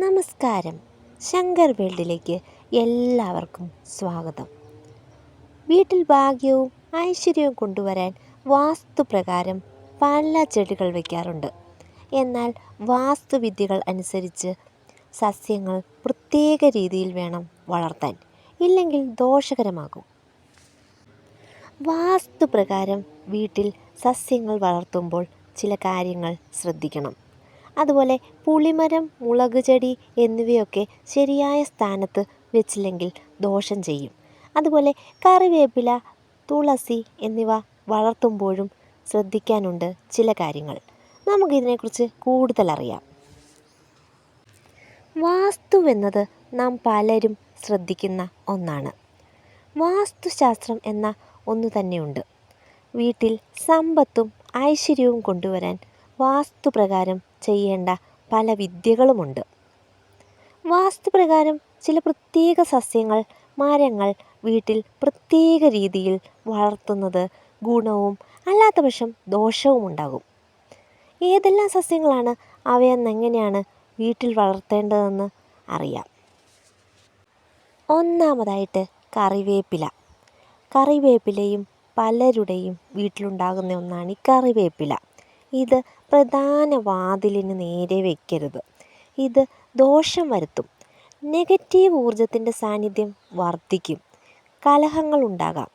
നമസ്കാരം. ശങ്കർ വേൾഡിലേക്ക് എല്ലാവർക്കും സ്വാഗതം. വീട്ടിൽ ഭാഗ്യവും ഐശ്വര്യവും കൊണ്ടുവരാൻ വാസ്തുപ്രകാരം പല ചെടികൾ വയ്ക്കാറുണ്ട് എന്നാൽ വാസ്തുവിദ്യകൾ അനുസരിച്ച് സസ്യങ്ങൾ പ്രത്യേക രീതിയിൽ വേണം വളർത്താൻ ഇല്ലെങ്കിൽ ദോഷകരമാകും. വാസ്തുപ്രകാരം വീട്ടിൽ സസ്യങ്ങൾ വളർത്തുമ്പോൾ ചില കാര്യങ്ങൾ ശ്രദ്ധിക്കണം. അതുപോലെ പുളിമരം മുളക് ചെടി എന്നിവയൊക്കെ ശരിയായ സ്ഥാനത്ത് വെച്ചില്ലെങ്കിൽ ദോഷം ചെയ്യും. അതുപോലെ കറിവേപ്പില തുളസി എന്നിവ വളർത്തുമ്പോഴും ശ്രദ്ധിക്കാനുണ്ട് ചില കാര്യങ്ങൾ. നമുക്കിതിനെക്കുറിച്ച് കൂടുതൽ അറിയാം. വാസ്തുവെന്നത് നാം പലരും ശ്രദ്ധിക്കുന്ന ഒന്നാണ്. വാസ്തുശാസ്ത്രം എന്ന ഒന്ന് തന്നെയുണ്ട്. വീട്ടിൽ സമ്പത്തും ഐശ്വര്യവും കൊണ്ടുവരാൻ വാസ്തുപ്രകാരം ചെയ്യേണ്ട പല വിദ്യകളുമുണ്ട്. വാസ്തുപ്രകാരം ചില പ്രത്യേക സസ്യങ്ങൾ മരങ്ങൾ വീട്ടിൽ പ്രത്യേക രീതിയിൽ വളർത്തുന്നത് ഗുണവും അല്ലാത്ത പക്ഷം ദോഷവും ഉണ്ടാകും. ഏതെല്ലാം സസ്യങ്ങളാണ് അവയെന്നെങ്ങനെയാണ് വീട്ടിൽ വളർത്തേണ്ടതെന്ന് അറിയാം. ഒന്നാമതായിട്ട് കറിവേപ്പില. കറിവേപ്പിലയും പലരുടെയും വീട്ടിലുണ്ടാകുന്ന ഒന്നാണ് ഈ കറിവേപ്പില. ഇത് പ്രധാന വാതിലിന് നേരെ വയ്ക്കരുത് ഇത് ദോഷം വരുത്തും. നെഗറ്റീവ് ഊർജത്തിന്റെ സാന്നിധ്യം വർദ്ധിക്കും. കലഹങ്ങൾ ഉണ്ടാകാം.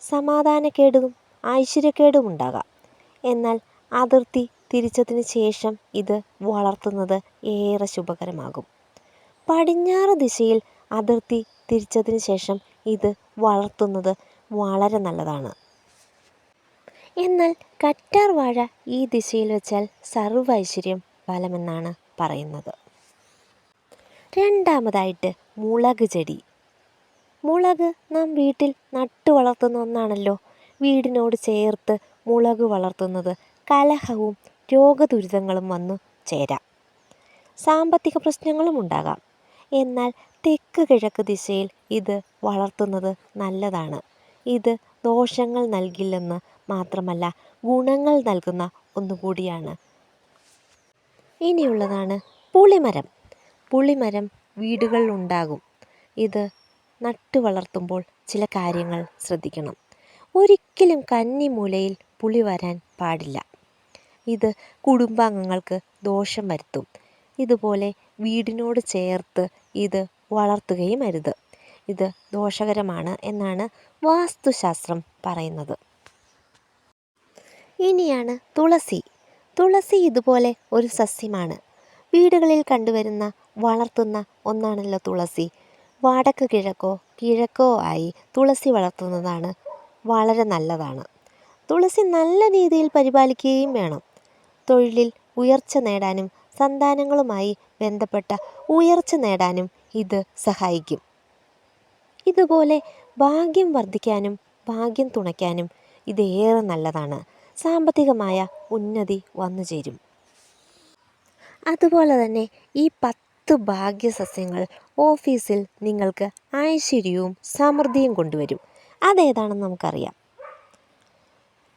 സമാധാനക്കേടും ഐശ്വര്യക്കേടും ഉണ്ടാകാം. എന്നാൽ അതിർത്തി തിരിച്ചതിന് ശേഷം ഇത് വളർത്തുന്നത് ഏറെ ശുഭകരമാകും. പടിഞ്ഞാറ് ദിശയിൽ അതിർത്തി തിരിച്ചതിന് ശേഷം ഇത് വളർത്തുന്നത് വളരെ നല്ലതാണ്. എന്നാൽ കറ്റാർ വാഴ ഈ ദിശയിൽ വെച്ചാൽ സർവ ഐശ്വര്യം ഫലമെന്നാണ് പറയുന്നത്. രണ്ടാമതായിട്ട് മുളക് ചെടി. മുളക് നാം വീട്ടിൽ നട്ടു വളർത്തുന്ന ഒന്നാണല്ലോ. വീടിനോട് ചേർത്ത് മുളക് വളർത്തുന്നത് കലഹവും രോഗദുരിതങ്ങളും വന്നു ചേരാം. സാമ്പത്തിക പ്രശ്നങ്ങളും ഉണ്ടാകാം. എന്നാൽ തെക്ക് കിഴക്ക് ദിശയിൽ ഇത് വളർത്തുന്നത് നല്ലതാണ്. ഇത് ദോഷങ്ങൾ നൽകില്ലെന്ന് മാത്രമല്ല ഗുണങ്ങൾ നൽകുന്ന ഒന്നുകൂടിയാണ്. ഇനിയുള്ളതാണ് പുളിമരം. പുളിമരം വീടുകളിൽ ഉണ്ടാകും. ഇത് നട്ടു വളർത്തുമ്പോൾ ചില കാര്യങ്ങൾ ശ്രദ്ധിക്കണം. ഒരിക്കലും കന്നിമൂലയിൽ പുളി വരാൻ പാടില്ല. ഇത് കുടുംബാംഗങ്ങൾക്ക് ദോഷം വരുത്തും. ഇതുപോലെ വീടിനോട് ചേർത്ത് ഇത് വളർത്തുകയും അരുത്. ഇത് ദോഷകരമാണ് എന്നാണ് വാസ്തുശാസ്ത്രം പറയുന്നത്. ഇനിയാണ് തുളസി. തുളസി ഇതുപോലെ ഒരു സസ്യമാണ്. വീടുകളിൽ കണ്ടുവരുന്ന വളർത്തുന്ന ഒന്നാണല്ലോ തുളസി. വടക്ക് കിഴക്കോ കിഴക്കോ ആയി തുളസി വളർത്തുന്നതാണ് വളരെ നല്ലതാണ്. തുളസി നല്ല രീതിയിൽ പരിപാലിക്കുകയും വേണം. തൊഴിലിൽ ഉയർച്ച നേടാനും സന്താനങ്ങളുമായി ബന്ധപ്പെട്ട ഉയർച്ച നേടാനും ഇത് സഹായിക്കും. ഇതുപോലെ ഭാഗ്യം വർദ്ധിക്കാനും ഭാഗ്യം തുണയ്ക്കാനും ഇതേറെ നല്ലതാണ്. സാമ്പത്തികമായ ഉന്നതി വന്നു ചേരും. അതുപോലെ തന്നെ ഈ പത്ത് ഭാഗ്യസസ്യങ്ങൾ ഓഫീസിൽ നിങ്ങൾക്ക് ഐശ്വര്യവും സമൃദ്ധിയും കൊണ്ടുവരും. അതേതാണെന്ന് നമുക്കറിയാം.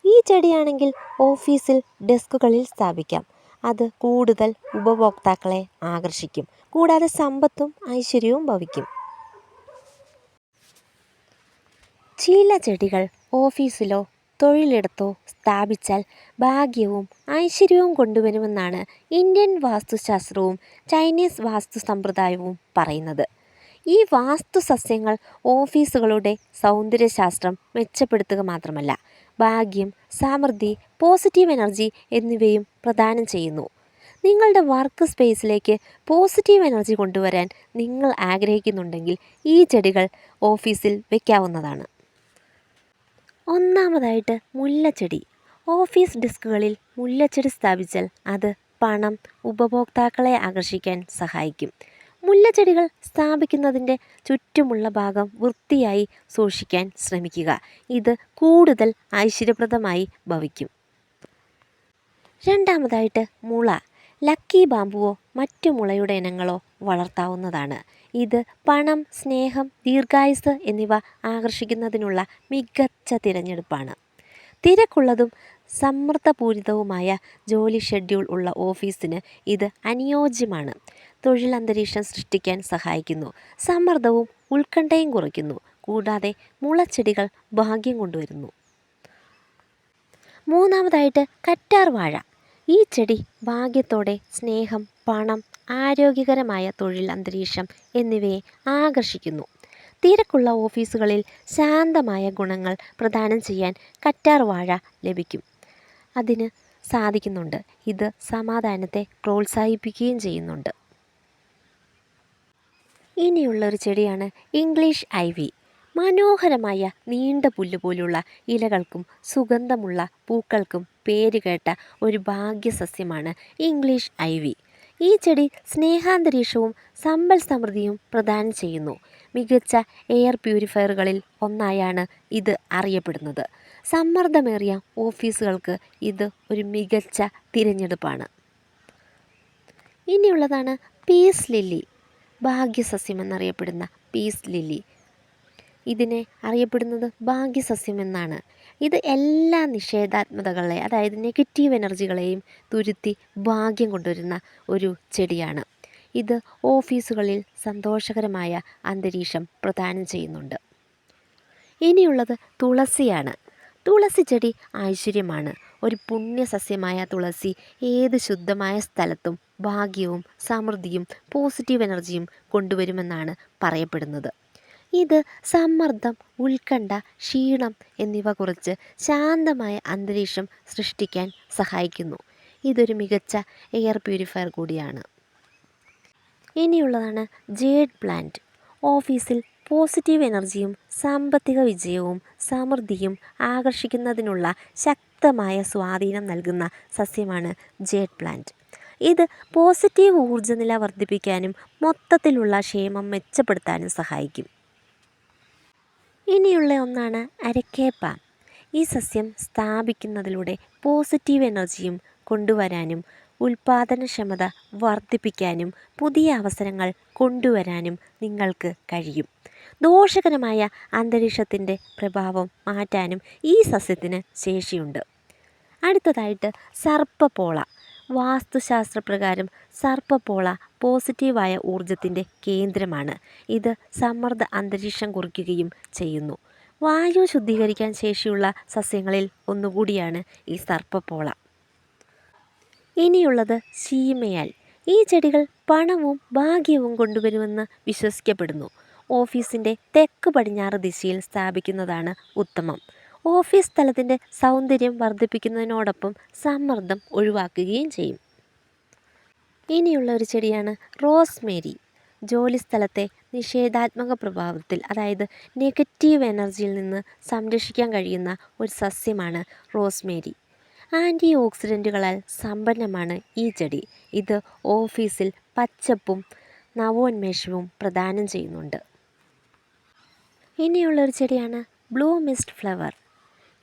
ഈ ചെടിയാണെങ്കിൽ ഓഫീസിൽ ഡെസ്കുകളിൽ സ്ഥാപിക്കാം. അത് കൂടുതൽ ഉപഭോക്താക്കളെ ആകർഷിക്കും. കൂടാതെ സമ്പത്തും ഐശ്വര്യവും ഭവിക്കും. ചില ചെടികൾ ഓഫീസിലോ തൊഴിലിടത്തോ സ്ഥാപിച്ചാൽ ഭാഗ്യവും ഐശ്വര്യവും കൊണ്ടുവരുമെന്നാണ് ഇന്ത്യൻ വാസ്തുശാസ്ത്രവും ചൈനീസ് വാസ്തു സമ്പ്രദായവും പറയുന്നത്. ഈ വാസ്തു സസ്യങ്ങൾ ഓഫീസുകളുടെ സൗന്ദര്യശാസ്ത്രം മെച്ചപ്പെടുത്തുക മാത്രമല്ല ഭാഗ്യം സമൃദ്ധി പോസിറ്റീവ് എനർജി എന്നിവയും പ്രദാനം ചെയ്യുന്നു. നിങ്ങളുടെ വർക്ക് സ്പേസിലേക്ക് പോസിറ്റീവ് എനർജി കൊണ്ടുവരാൻ നിങ്ങൾ ആഗ്രഹിക്കുന്നുണ്ടെങ്കിൽ ഈ ചെടികൾ ഓഫീസിൽ വയ്ക്കാവുന്നതാണ് ഒന്നാമതായിട്ട് മുല്ലച്ചെടി. ഓഫീസ് ഡെസ്കുകളിൽ മുല്ലച്ചെടി സ്ഥാപിച്ചാൽ അത് പണം ഉപഭോക്താക്കളെ ആകർഷിക്കാൻ സഹായിക്കും. മുല്ലച്ചെടികൾ സ്ഥാപിക്കുന്നതിന്റെ ചുറ്റുമുള്ള ഭാഗം വൃത്തിയായി സൂക്ഷിക്കാൻ ശ്രമിക്കുക. ഇത് കൂടുതൽ ഐശ്വര്യപ്രദമായി ഭവിക്കും. രണ്ടാമതായിട്ട് മുള. ലക്കി ബാമ്പുവോ മറ്റു മുളയുടെ ഇനങ്ങളോ വളർത്താവുന്നതാണ്. ഇത് പണം സ്നേഹം ദീർഘായുസ് എന്നിവ ആകർഷിക്കുന്നതിനുള്ള മികച്ച തിരഞ്ഞെടുപ്പാണ്. തിരക്കുള്ളതും സമ്മർദ്ദപൂരിതവുമായ ജോലി ഷെഡ്യൂൾ ഉള്ള ഓഫീസിന് ഇത് അനുയോജ്യമാണ്. തൊഴിലന്തരീക്ഷം സൃഷ്ടിക്കാൻ സഹായിക്കുന്നു. സമ്മർദ്ദവും ഉത്കണ്ഠയും കുറയ്ക്കുന്നു. കൂടാതെ മുളച്ചെടികൾ ഭാഗ്യം കൊണ്ടുവരുന്നു. മൂന്നാമതായിട്ട് കറ്റാർ വാഴ. ഈ ചെടി ഭാഗ്യത്തോടെ സ്നേഹം പണം ആരോഗ്യകരമായ തൊഴിൽ അന്തരീക്ഷം എന്നിവയെ ആകർഷിക്കുന്നു. തിരക്കുള്ള ഓഫീസുകളിൽ ശാന്തമായ ഗുണങ്ങൾ പ്രദാനം ചെയ്യാൻ കറ്റാർ വാഴ ലഭിക്കും. അതിന് സാധിക്കുന്നുണ്ട്. ഇത് സമാധാനത്തെ പ്രോത്സാഹിപ്പിക്കുകയും ചെയ്യുന്നുണ്ട്. ഇനിയുള്ള ഒരു ചെടിയാണ് ഇംഗ്ലീഷ് ഐവി. മനോഹരമായ നീണ്ട പുല്ല് പോലുള്ള ഇലകൾക്കും സുഗന്ധമുള്ള പൂക്കൾക്കും പേരുകേട്ട ഒരു ഭാഗ്യസസ്യമാണ് ഇംഗ്ലീഷ് ഐവി. ഈ ചെടി സ്നേഹാന്തരീക്ഷവും സമ്പൽ സമൃദ്ധിയും പ്രദാനം ചെയ്യുന്നു. മികച്ച എയർ പ്യൂരിഫയറുകളിൽ ഒന്നായാണ് ഇത് അറിയപ്പെടുന്നത്. സമ്മർദ്ദമേറിയ ഓഫീസുകൾക്ക് ഇത് ഒരു മികച്ച തിരഞ്ഞെടുപ്പാണ്. ഇനിയുള്ളതാണ് പീസ് ലില്ലി. ഭാഗ്യസസ്യം എന്നറിയപ്പെടുന്ന പീസ് ലില്ലി. ഇതിനെ അറിയപ്പെടുന്നത് ഭാഗ്യസസ്യം എന്നാണ് ഇത് എല്ലാ നിഷേധാത്മകതകളെ അതായത് നെഗറ്റീവ് എനർജികളെയും തുരുത്തി ഭാഗ്യം കൊണ്ടുവരുന്ന ഒരു ചെടിയാണ്. ഇത് ഓഫീസുകളിൽ സന്തോഷകരമായ അന്തരീക്ഷം പ്രദാനം ചെയ്യുന്നുണ്ട്. ഇനിയുള്ളത് തുളസിയാണ്. തുളസി ചെടി ഐശ്വര്യമാണ്. ഒരു പുണ്യസസ്യമായ തുളസി ഏത് ശുദ്ധമായ സ്ഥലത്തും ഭാഗ്യവും സമൃദ്ധിയും പോസിറ്റീവ് എനർജിയും കൊണ്ടുവരുമെന്നാണ് പറയപ്പെടുന്നത്. ഇത് സമ്മർദ്ദം ഉത്കണ്ഠ ക്ഷീണം എന്നിവ കുറിച്ച് ശാന്തമായ അന്തരീക്ഷം സൃഷ്ടിക്കാൻ സഹായിക്കുന്നു. ഇതൊരു മികച്ച എയർ പ്യൂരിഫയർ കൂടിയാണ്. ഇനിയുള്ളതാണ് ജേഡ് പ്ലാന്റ് ഓഫീസിൽ പോസിറ്റീവ് എനർജിയും സാമ്പത്തിക വിജയവും സമൃദ്ധിയും ആകർഷിക്കുന്നതിനുള്ള ശക്തമായ സ്വാധീനം നൽകുന്ന സസ്യമാണ് ജേഡ് പ്ലാന്റ് ഇത് പോസിറ്റീവ് ഊർജനില വർദ്ധിപ്പിക്കാനും മൊത്തത്തിലുള്ള ക്ഷേമം മെച്ചപ്പെടുത്താനും സഹായിക്കും. ഇനിയുള്ള ഒന്നാണ് അരക്കേപ്പ. ഈ സസ്യം സ്ഥാപിക്കുന്നതിലൂടെ പോസിറ്റീവ് എനർജിയും കൊണ്ടുവരാനും ഉൽപാദനക്ഷമത വർദ്ധിപ്പിക്കാനും പുതിയ അവസരങ്ങൾ കൊണ്ടുവരാനും നിങ്ങൾക്ക് കഴിയും. ദോഷകരമായ അന്തരീക്ഷത്തിന്റെ പ്രഭാവം മാറ്റാനും ഈ സസ്യത്തിന് ശേഷിയുണ്ട്. അടുത്തതായിട്ട് സർപ്പപ്പോള വാസ്തുശാസ്ത്രപ്രകാരം സർപ്പപ്പോള പോസിറ്റീവായ ഊർജത്തിന്റെ കേന്ദ്രമാണ്. ഇത് സമ്മർദ്ദ അന്തരീക്ഷം കുറിക്കുകയും ചെയ്യുന്നു. വായു ശുദ്ധീകരിക്കാൻ ശേഷിയുള്ള സസ്യങ്ങളിൽ ഒന്നുകൂടിയാണ് ഈ സർപ്പപ്പോള ഇനിയുള്ളത് ശീമയാൽ. ഈ ചെടികൾ പണവും ഭാഗ്യവും കൊണ്ടുവരുമെന്ന് വിശ്വസിക്കപ്പെടുന്നു. ഓഫീസിന്റെ തെക്ക് പടിഞ്ഞാറ് ദിശയിൽ സ്ഥാപിക്കുന്നതാണ് ഉത്തമം. ഓഫീസ് സ്ഥലത്തിന്റെ സൗന്ദര്യം വർദ്ധിപ്പിക്കുന്നതിനോടൊപ്പം സമ്മർദ്ദം ഒഴിവാക്കുകയും ചെയ്യും. ഇനിയുള്ള ഒരു ചെടിയാണ് റോസ്മേരി. ജോലിസ്ഥലത്തെ നിഷേധാത്മക പ്രഭാവത്തിൽ അതായത് നെഗറ്റീവ് എനർജിയിൽ നിന്ന് സംരക്ഷിക്കാൻ കഴിയുന്ന ഒരു സസ്യമാണ് റോസ്മേരി. ആന്റി ഓക്സിഡന്റുകളാൽ സമ്പന്നമാണ് ഈ ചെടി. ഇത് ഓഫീസിൽ പച്ചപ്പും നവോന്മേഷവും പ്രദാനം ചെയ്യുന്നുണ്ട്. ഇനിയുള്ളൊരു ചെടിയാണ് ബ്ലൂ മിസ്റ്റ് ഫ്ലവർ.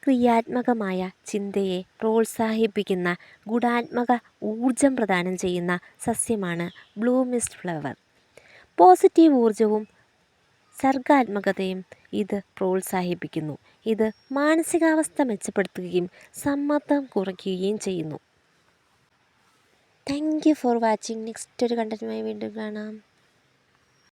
ക്രിയാത്മകമായ ചിന്തയെ പ്രോത്സാഹിപ്പിക്കുന്ന ഗുണാത്മക ഊർജം പ്രദാനം ചെയ്യുന്ന സസ്യമാണ് ബ്ലൂ മിസ്റ്റ് ഫ്ലവർ. പോസിറ്റീവ് ഊർജവും സർഗാത്മകതയും ഇത് പ്രോത്സാഹിപ്പിക്കുന്നു. ഇത് മാനസികാവസ്ഥ മെച്ചപ്പെടുത്തുകയും സമ്മർദ്ദം കുറയ്ക്കുകയും ചെയ്യുന്നു. Thank you for watching. Next ഒരു കണ്ടന്റുമായി വീണ്ടും കാണാം.